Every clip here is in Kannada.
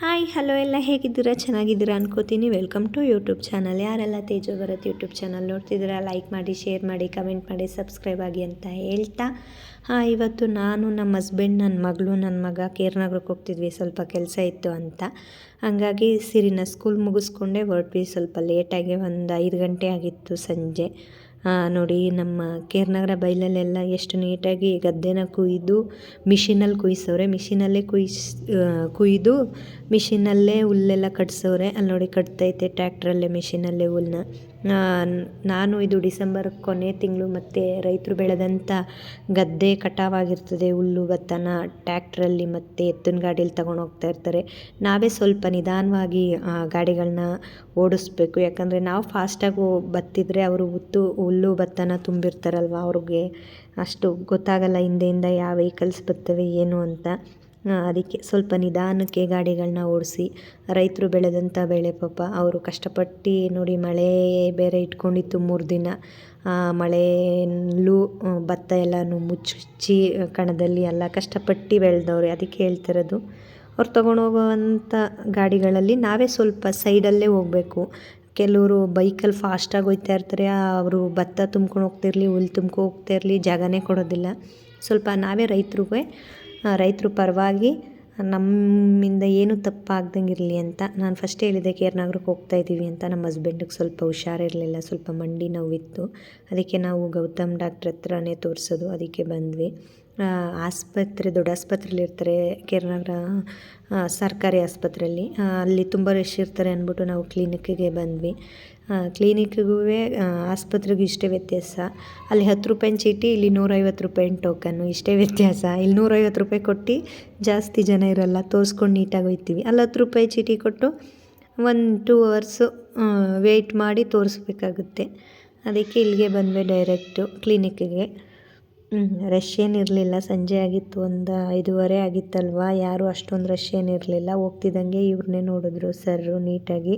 ಹಾಯ್, ಹಲೋ ಎಲ್ಲ ಹೇಗಿದ್ದೀರಾ? ಚೆನ್ನಾಗಿದ್ದೀರಾ ಅನ್ಕೋತೀನಿ. ವೆಲ್ಕಮ್ ಟು ಯೂಟ್ಯೂಬ್ ಚಾನಲ್ ಯಾರೆಲ್ಲ ತೇಜು ಭರತ್ ಯೂಟ್ಯೂಬ್ ಚಾನಲ್ ನೋಡ್ತಿದ್ದೀರಾ ಲೈಕ್ ಮಾಡಿ ಶೇರ್ ಮಾಡಿ ಕಮೆಂಟ್ ಮಾಡಿ ಸಬ್ಸ್ಕ್ರೈಬ್ ಆಗಿ ಅಂತ ಹೇಳ್ತಾ. ಹಾಂ, ಇವತ್ತು ನಾನು ನಮ್ಮ ಹಸ್ಬೆಂಡ್ ನನ್ನ ಮಗಳು ನನ್ನ ಮಗ ಕೇರ್ನಗರಕ್ಕೆ ಹೋಗ್ತಿದ್ವಿ. ಸ್ವಲ್ಪ ಕೆಲಸ ಇತ್ತು ಅಂತ. ಹಾಗಾಗಿ ಸಿರಿನ ಸ್ಕೂಲ್ ಮುಗಿಸ್ಕೊಂಡೆ. ಹೊರಟ್ವಿ ಸ್ವಲ್ಪ ಲೇಟಾಗಿ ಒಂದು ಐದು ಗಂಟೆ ಆಗಿತ್ತು ಸಂಜೆ. ನೋಡಿ, ನಮ್ಮ ಕೇರ್ನಗರ ಬೈಲಲ್ಲೆಲ್ಲ ಎಷ್ಟು ನೀಟಾಗಿ ಗದ್ದೆನ ಕುಯ್ದು, ಮಿಷಿನಲ್ಲಿ ಕುಯ್ಸವ್ರೆ. ಮಿಷಿನಲ್ಲೇ ಕುಯ್ಸ್ ಕುಯ್ದು ಮಿಷಿನಲ್ಲೇ ಹುಲ್ಲೆಲ್ಲ ಕಟ್ಸವ್ರೆ. ಅಲ್ಲಿ ನೋಡಿ ಕಟ್ತೈತೆ ಟ್ಯಾಕ್ಟ್ರಲ್ಲೇ ಮಿಷಿನಲ್ಲೇ ಹುಲ್ಲನ್ನ ನಾನು ಇದು ಡಿಸೆಂಬರ್ ಕೊನೆ ತಿಂಗಳು ಮತ್ತು ರೈತರು ಬೆಳೆದಂಥ ಗದ್ದೆ ಕಟಾವಾಗಿರ್ತದೆ, ಹುಲ್ಲು ಭತ್ತನ ಟ್ಯಾಕ್ಟ್ರಲ್ಲಿ ಮತ್ತು ಎತ್ತಿನ ಗಾಡೀಲಿ ತಗೊಂಡು ಹೋಗ್ತಾ ಇರ್ತಾರೆ. ನಾವೇ ಸ್ವಲ್ಪ ನಿಧಾನವಾಗಿ ಗಾಡಿಗಳನ್ನ ಓಡಿಸ್ಬೇಕು. ಯಾಕಂದರೆ ನಾವು ಫಾಸ್ಟಾಗಿ ಬತ್ತಿದ್ರೆ ಅವರು ಉತ್ತು, ಹುಲ್ಲು ಭತ್ತನ ತುಂಬಿರ್ತಾರಲ್ವ ಅವ್ರಿಗೆ? ಅಷ್ಟು ಗೊತ್ತಾಗಲ್ಲ ಹಿಂದೆಯಿಂದ ಯಾವ ವೆಹಿಕಲ್ಸ್ ಬರ್ತವೆ, ಏನು ಅಂತ. ಅದಕ್ಕೆ ಸ್ವಲ್ಪ ನಿಧಾನಕ್ಕೆ ಗಾಡಿಗಳನ್ನ ಓಡಿಸಿ, ರೈತರು ಬೆಳೆದಂಥ ಬೆಳೆ ಪಾಪ, ಅವರು ಕಷ್ಟಪಟ್ಟು ನೋಡಿ ಮಳೆ ಬೇರೆ ಇಟ್ಕೊಂಡಿತ್ತು ಮೂರು ದಿನ. ಮಳೆಯಲ್ಲೂ ಭತ್ತ ಎಲ್ಲನೂ ಮುಚ್ಚಿ ಕಣದಲ್ಲಿ ಎಲ್ಲ ಕಷ್ಟಪಟ್ಟು ಬೆಳೆದವ್ರೆ, ಅದಕ್ಕೆ ಹೇಳ್ತಿರೋದು ಅವ್ರು ತೊಗೊಂಡೋಗುವಂಥ ಗಾಡಿಗಳಲ್ಲಿ ನಾವೇ ಸ್ವಲ್ಪ ಸೈಡಲ್ಲೇ ಹೋಗಬೇಕು. ಕೆಲವರು ಬೈಕಲ್ಲಿ ಫಾಸ್ಟಾಗಿ ಹೋಗ್ತಾ ಇರ್ತಾರೆ, ಅವರು ಭತ್ತ ತುಂಬ್ಕೊಂಡು ಹೋಗ್ತಿರ್ಲಿ ಹುಲ್ಲು ತುಂಬ್ಕೊ ಹೋಗ್ತಾ ಇರಲಿ, ಜಾಗನೇ ಕೊಡೋದಿಲ್ಲ. ಸ್ವಲ್ಪ ನಾವೇ ರೈತರಿಗೆ ರೈತರು ಪರವಾಗಿ ನಮ್ಮಿಂದ ಏನು ತಪ್ಪಾಗ್ದಂಗೆ ಇರಲಿ ಅಂತ ನಾನು ಫಸ್ಟ್ ಹೇಳಿದೆ ಕೇರ್ನಗರಕ್ಕೆ ಹೋಗ್ತಾ ಇದ್ದೀವಿ ಅಂತ ನಮ್ಮ ಹಸ್ಬೆಂಡಿಗೆ ಸ್ವಲ್ಪ ಹುಷಾರಿರಲಿಲ್ಲ, ಸ್ವಲ್ಪ ಮಂಡಿ ನೋವಿತ್ತು. ಅದಕ್ಕೆ ನಾವು ಗೌತಮ್ ಡಾಕ್ಟ್ರ್ ಹತ್ರನೇ ತೋರಿಸೋದು, ಅದಕ್ಕೆ ಬಂದ್ವಿ. ಆಸ್ಪತ್ರೆ, ದೊಡ್ಡ ಆಸ್ಪತ್ರೆಯಲ್ಲಿ ಇರ್ತಾರೆ, ಕೇರ್ನಗರ ಸರ್ಕಾರಿ ಆಸ್ಪತ್ರೆಯಲ್ಲಿ ಅಲ್ಲಿ ತುಂಬ ರಶ್ ಇರ್ತಾರೆ ಅಂದ್ಬಿಟ್ಟು ನಾವು ಕ್ಲಿನಿಕ್ಕಿಗೆ ಬಂದ್ವಿ. ಕ್ಲಿನಿಕ್ಕಿಗೂ ಆಸ್ಪತ್ರೆಗೂ ಇಷ್ಟೇ ವ್ಯತ್ಯಾಸ. ಅಲ್ಲಿ ಹತ್ತು ರೂಪಾಯಿನ ಚೀಟಿ, ಇಲ್ಲಿ ನೂರೈವತ್ತು ರೂಪಾಯಿನ ಟೋಕನ್ನು ಇಷ್ಟೇ ವ್ಯತ್ಯಾಸ. ಇಲ್ಲಿ ನೂರೈವತ್ತು ರೂಪಾಯಿ ಕೊಟ್ಟು ಜಾಸ್ತಿ ಜನ ಇರಲ್ಲ, ತೋರಿಸ್ಕೊಂಡು ನೀಟಾಗಿ ಹೋಗ್ತೀವಿ ಅಲ್ಲಿ ಹತ್ತು ರೂಪಾಯಿ ಚೀಟಿ ಕೊಟ್ಟು ಒಂದು ಟೂ ಅವರ್ಸು ವೆಯ್ಟ್ ಮಾಡಿ ತೋರಿಸ್ಬೇಕಾಗುತ್ತೆ. ಅದಕ್ಕೆ ಇಲ್ಲಿಗೆ ಬಂದ್ವಿ ಡೈರೆಕ್ಟು ಕ್ಲಿನಿಕ್ಕಿಗೆ ರಶ್ ಏನಿರಲಿಲ್ಲ. ಸಂಜೆ ಆಗಿತ್ತು, ಒಂದು ಐದೂವರೆ ಆಗಿತ್ತಲ್ವ? ಯಾರೂ ಅಷ್ಟೊಂದು ರಶ್ ಏನಿರಲಿಲ್ಲ. ಹೋಗ್ತಿದ್ದಂಗೆ ಇವ್ರನ್ನೇ ನೋಡಿದ್ರು ಸರ್ರು ನೀಟಾಗಿ.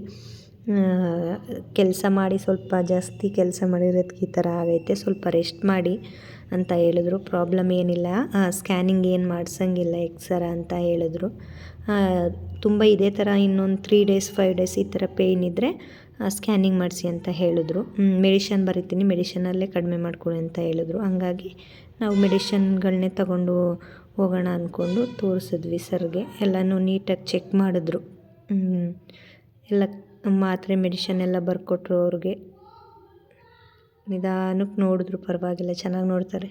ಕೆಲಸ ಮಾಡಿ ಸ್ವಲ್ಪ ಜಾಸ್ತಿ ಕೆಲಸ ಮಾಡಿರೋದಕ್ಕೆ ಈ ಥರ ಆಗೈತೆ. ಸ್ವಲ್ಪ ರೆಸ್ಟ್ ಮಾಡಿ ಅಂತ ಹೇಳಿದ್ರು. ಪ್ರಾಬ್ಲಮ್ ಏನಿಲ್ಲ. ಸ್ಕ್ಯಾನಿಂಗ್ ಏನು ಮಾಡಿಸಂಗಿಲ್ಲ ಎಕ್ಸರ ಅಂತ ಹೇಳಿದ್ರು. ತುಂಬ ಇದೇ ಥರ ಇನ್ನೊಂದು ತ್ರೀ ಡೇಸ್ ಫೈವ್ ಡೇಸ್ ಈ ಥರ ಪೇಯ್ನ್ ಇದ್ದರೆ ಸ್ಕ್ಯಾನಿಂಗ್ ಮಾಡಿಸಿ ಅಂತ ಹೇಳಿದ್ರು. ಮೆಡಿಷನ್ ಬರಿತೀನಿ ಮೆಡಿಷನಲ್ಲೇ ಕಡಿಮೆ ಮಾಡ್ಕೊಳ್ಳಿ ಅಂತ ಹೇಳಿದ್ರು. ಹಾಗಾಗಿ ನಾವು ಮೆಡಿಷನ್ಗಳನ್ನೇ ತಗೊಂಡು ಹೋಗೋಣ ಅಂದ್ಕೊಂಡು ತೋರಿಸಿದ್ವಿ ಸರ್ಗೆ. ಎಲ್ಲನೂ ನೀಟಾಗಿ ಚೆಕ್ ಮಾಡಿದ್ರು. ಎಲ್ಲ ಮಾತ್ರೆ ಮೆಡಿಷನ್ ಎಲ್ಲ ಬರ್ಕೊಟ್ರು ಅವ್ರಿಗೆ. ನಿಧಾನಕ್ಕೆ ನೋಡಿದ್ರು ಪರವಾಗಿಲ್ಲ, ಚೆನ್ನಾಗಿ ನೋಡ್ತಾರೆ.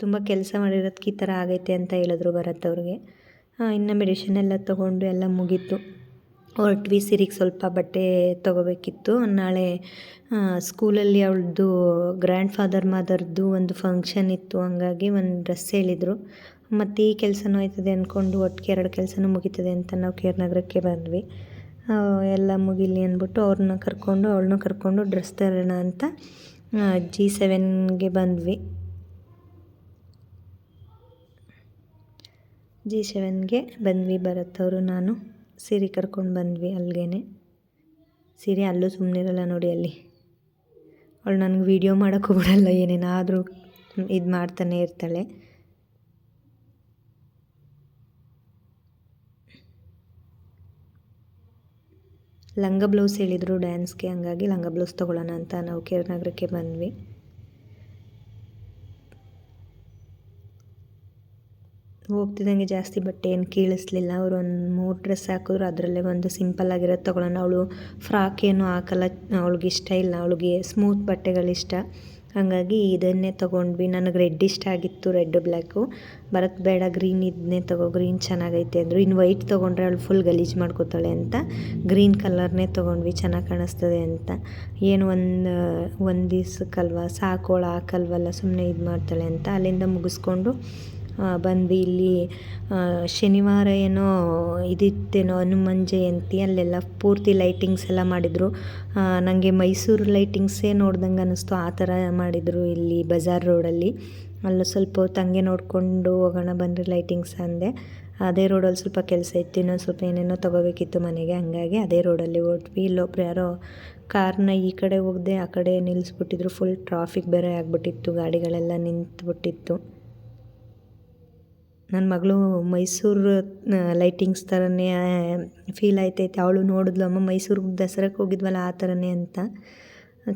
ತುಂಬ ಕೆಲಸ ಮಾಡಿರೋದಕ್ಕೆ ಈ ಥರ ಆಗೈತೆ ಅಂತ ಹೇಳಿದ್ರು ಭರತ್ ಅವ್ರಿಗೆ. ಇನ್ನು ಮೆಡಿಷನ್ ಎಲ್ಲ ತೊಗೊಂಡು ಎಲ್ಲ ಮುಗೀತು. ಹೊರಟ್ವಿ ಸಿರಿಗೆ ಸ್ವಲ್ಪ ಬಟ್ಟೆ ತೊಗೋಬೇಕಿತ್ತು. ನಾಳೆ ಸ್ಕೂಲಲ್ಲಿ ಅವಳದು ಗ್ರ್ಯಾಂಡ್ ಫಾದರ್ ಮದರ್ದು ಒಂದು ಫಂಕ್ಷನ್ ಇತ್ತು. ಹಂಗಾಗಿ ಒಂದು ಡ್ರೆಸ್ ಹೇಳಿದರು. ಮತ್ತು ಈ ಕೆಲಸನೂ ಆಯ್ತದೆ ಅಂದ್ಕೊಂಡು ಒಟ್ಟಿಗೆ ಎರಡು ಕೆಲಸನೂ ಮುಗೀತದೆ ಅಂತ ನಾವು ಕೇರ್ನಗರಕ್ಕೆ ಬಂದ್ವಿ. ಎಲ್ಲ ಮುಗಿಲಿ ಅಂದ್ಬಿಟ್ಟು ಅವ್ರನ್ನ ಕರ್ಕೊಂಡು ಅವಳನ್ನೂ ಕರ್ಕೊಂಡು ಡ್ರೆಸ್ ತರೋಣ ಅಂತ ಜಿ ಸೆವೆನ್ಗೆ ಬಂದ್ವಿ. ಜಿ ಸೆವೆನ್ಗೆ ಬಂದ್ವಿ ಭರತ್ ಅವರು, ನಾನು. ಸೀರೆ ಕರ್ಕೊಂಡು ಬಂದ್ವಿ ಅಲ್ಲಿಗೆ ಸೀರೆ ಅಲ್ಲೂ ಸುಮ್ಮನಿರಲ್ಲ ನೋಡಿ ಅಲ್ಲಿ. ಅವಳು ನನಗೆ ವೀಡಿಯೋ ಮಾಡೋಕ್ಕೂ ಬಿಡಲ್ಲ, ಏನೇನಾದರೂ ಇದು ಮಾಡ್ತಾನೆ ಇರ್ತಾಳೆ. ಲಂಗ ಬ್ಲೌಸ್ ಹೇಳಿದರು ಡ್ಯಾನ್ಸ್ಗೆ ಹಂಗಾಗಿ ಲಂಗ ಬ್ಲೌಸ್ ತೊಗೊಳ್ಳೋಣ ಅಂತ ನಾವು ಕೇರ್ನಗರಕ್ಕೆ ಬಂದ್ವಿ. ಹೋಗ್ತಿದ್ದಂಗೆ ಜಾಸ್ತಿ ಬಟ್ಟೆ ಏನು ಕೀಳಿಸ್ಲಿಲ್ಲ. ಅವ್ರು ಒಂದು ಮೂರು ಡ್ರೆಸ್ ಹಾಕಿದ್ರು, ಅದರಲ್ಲೇ ಒಂದು ಸಿಂಪಲ್ ಆಗಿರೋ ತೊಗೊಳ್ಳೋಣ. ಅವಳು ಫ್ರಾಕ್ ಏನು ಹಾಕಲ್ಲ, ಅವಳಿಗೆ ಇಷ್ಟ ಇಲ್ಲ. ಅವಳಿಗೆ ಸ್ಮೂತ್ ಬಟ್ಟೆಗಳಿಷ್ಟ ಹಾಗಾಗಿ ಇದನ್ನೇ ತೊಗೊಂಡ್ವಿ. ನನಗೆ ರೆಡ್ ಇಷ್ಟ ಆಗಿತ್ತು ರೆಡ್ ಬ್ಲ್ಯಾಕು ಬರತ್ ಬೇಡ ಗ್ರೀನ್ ಇದನ್ನೇ ತಗೋ ಗ್ರೀನ್ ಚೆನ್ನಾಗೈತೆ ಅಂದರು. ಇನ್ನು ವೈಟ್ ತೊಗೊಂಡ್ರೆ ಅವಳು ಫುಲ್ ಗಲೀಜು ಮಾಡ್ಕೋತಾಳೆ ಅಂತ. ಗ್ರೀನ್ ಕಲರ್ನೇ ತೊಗೊಂಡ್ವಿ, ಚೆನ್ನಾಗಿ ಕಾಣಿಸ್ತದೆ ಅಂತ. ಏನು ಒಂದು ಒಂದು ದಿವ್ಸಕ್ಕಲ್ವ, ಸಾಕೋಳ ಹಾಕಲ್ವಲ್ಲ ಸುಮ್ಮನೆ ಇದು ಮಾಡ್ತಾಳೆ ಅಂತ. ಅಲ್ಲಿಂದ ಮುಗಿಸ್ಕೊಂಡು ಆ, ಬಂದ್ವಿ ಇಲ್ಲಿ ಶನಿವಾರ ಏನೋ ಇದಿತ್ತೇನೋ ಹನುಮಾನ್ ಜಯಂತಿ ಅಲ್ಲೆಲ್ಲ ಪೂರ್ತಿ ಲೈಟಿಂಗ್ಸ್ ಎಲ್ಲ ಮಾಡಿದರು. ನನಗೆ ಮೈಸೂರು ಲೈಟಿಂಗ್ಸೇ ನೋಡ್ದಂಗೆ ಅನ್ನಿಸ್ತು. ಆ ಥರ ಮಾಡಿದರು ಇಲ್ಲಿ ಬಜಾರ್ ರೋಡಲ್ಲಿ. ಅಲ್ಲೂ ಸ್ವಲ್ಪ ಹಂಗೆ ನೋಡಿಕೊಂಡು ಹೋಗೋಣ ಬಂದರೆ ಲೈಟಿಂಗ್ಸ್ ಅಂದೆ. ಅದೇ ರೋಡಲ್ಲಿ ಸ್ವಲ್ಪ ಕೆಲಸ ಇತ್ತು ಇನ್ನೊಂದು ಸ್ವಲ್ಪ ಏನೇನೋ ತೊಗೋಬೇಕಿತ್ತು ಮನೆಗೆ. ಹಾಗಾಗಿ ಅದೇ ರೋಡಲ್ಲಿ ಹೊರಟ್ವಿ ಇಲ್ಲೊಬ್ರು ಯಾರೋ ಕಾರ್ನ ಈ ಕಡೆ ಹೋಗದೆ ಆ ಕಡೆ ನಿಲ್ಲಿಸ್ಬಿಟ್ಟಿದ್ರು ಫುಲ್ ಟ್ರಾಫಿಕ್ ಬೇರೆ ಆಗಿಬಿಟ್ಟಿತ್ತು ಗಾಡಿಗಳೆಲ್ಲ ನಿಂತ್ಬಿಟ್ಟಿತ್ತು. ನನ್ನ ಮಗಳು ಮೈಸೂರು ಲೈಟಿಂಗ್ಸ್ ಥರನೇ ಫೀಲ್ ಆಯ್ತೈತೆ. ಅವಳು ನೋಡಿದ್ಲು, ಅಮ್ಮ ಮೈಸೂರಿಗೆ ದಸರಾಕ್ಕೆ ಹೋಗಿದ್ವಲ್ಲ ಆ ಥರನೇ ಅಂತ.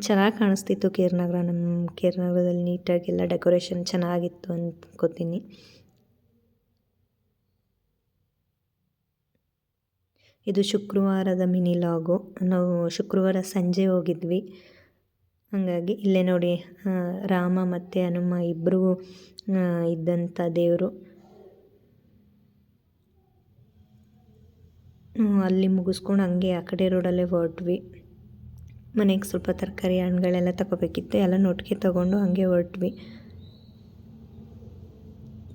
ಚೆನ್ನಾಗಿ ಕಾಣಿಸ್ತಿತ್ತು ಕೇರ್ನಗರ. ನಗರ ನಮ್ಮ ಕೇರ್ನಗರದಲ್ಲಿ ನೀಟಾಗೆಲ್ಲ ಡೆಕೋರೇಷನ್ ಚೆನ್ನಾಗಿತ್ತು ಅಂದ್ಕೋತೀನಿ ಇದು ಶುಕ್ರವಾರದ ಮಿನಿ ಲಾಗು ನಾವು ಶುಕ್ರವಾರ ಸಂಜೆ ಹೋಗಿದ್ವಿ. ಹಾಗಾಗಿ ಇಲ್ಲೇ ನೋಡಿ ರಾಮ ಮತ್ತು ಹನುಮ ಇಬ್ಬರು ಇದ್ದಂಥ ದೇವರು. ಅಲ್ಲಿ ಮುಗಿಸ್ಕೊಂಡು ಹಂಗೆ ಆ ಕಡೆ ರೋಡಲ್ಲೇ ಹೊರಟ್ವಿ. ಮನೆಗೆ ಸ್ವಲ್ಪ ತರಕಾರಿ ಹಣ್ಣುಗಳೆಲ್ಲ ತಗೋಬೇಕಿತ್ತು, ಎಲ್ಲ ನೋಟ್ಗೆ ತಗೊಂಡು ಹಂಗೆ ಹೊರಟ್ವಿ.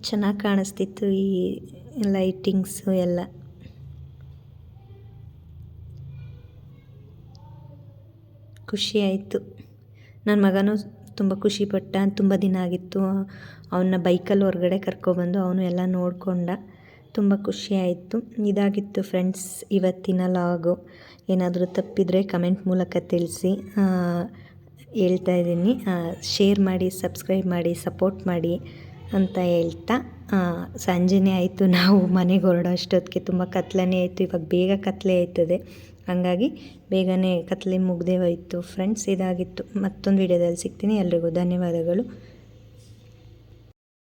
ಚೆನ್ನಾಗಿ ಕಾಣಿಸ್ತಿತ್ತು ಈ ಲೈಟಿಂಗ್ಸು ಎಲ್ಲ. ಖುಷಿ ಆಯಿತು. ನನ್ನ ಮಗನೂ ತುಂಬ ಖುಷಿಪಟ್ಟ, ತುಂಬ ದಿನ ಆಗಿತ್ತು. ಅವನ್ನ ಬೈಕಲ್ಲಿ ಹೊರಗಡೆ ಕರ್ಕೊಬಂದು ಅವನು ಎಲ್ಲ ನೋಡಿಕೊಂಡ. ತುಂಬ ಖುಷಿ ಆಯಿತು ಇದಾಗಿತ್ತು ಫ್ರೆಂಡ್ಸ್, ಇವತ್ತಿನ ಲಾಗು. ಏನಾದರೂ ತಪ್ಪಿದರೆ ಕಮೆಂಟ್ ಮೂಲಕ ತಿಳಿಸಿ. ಹೇಳ್ತಾ ಇದ್ದೀನಿ. ಶೇರ್ ಮಾಡಿ, ಸಬ್ಸ್ಕ್ರೈಬ್ ಮಾಡಿ, ಸಪೋರ್ಟ್ ಮಾಡಿ ಅಂತ ಹೇಳ್ತಾ. ಸಂಜೆನೇ ಆಯಿತು. ನಾವು ಮನೆಗೆ ಹೊರಡೋ ಅಷ್ಟೊತ್ತಿಗೆ ತುಂಬ ಕತ್ಲನೇ ಆಯಿತು. ಇವಾಗ ಬೇಗ ಕತ್ಲೆ ಆಯ್ತದೆ. ಹಾಗಾಗಿ ಬೇಗನೆ ಕತ್ಲೆ ಮುಗ್ದೇ ಹೋಯಿತು. ಫ್ರೆಂಡ್ಸ್, ಇದಾಗಿತ್ತು. ಮತ್ತೊಂದು ವಿಡಿಯೋದಲ್ಲಿ ಸಿಗ್ತೀನಿ. ಎಲ್ರಿಗೂ ಧನ್ಯವಾದಗಳು.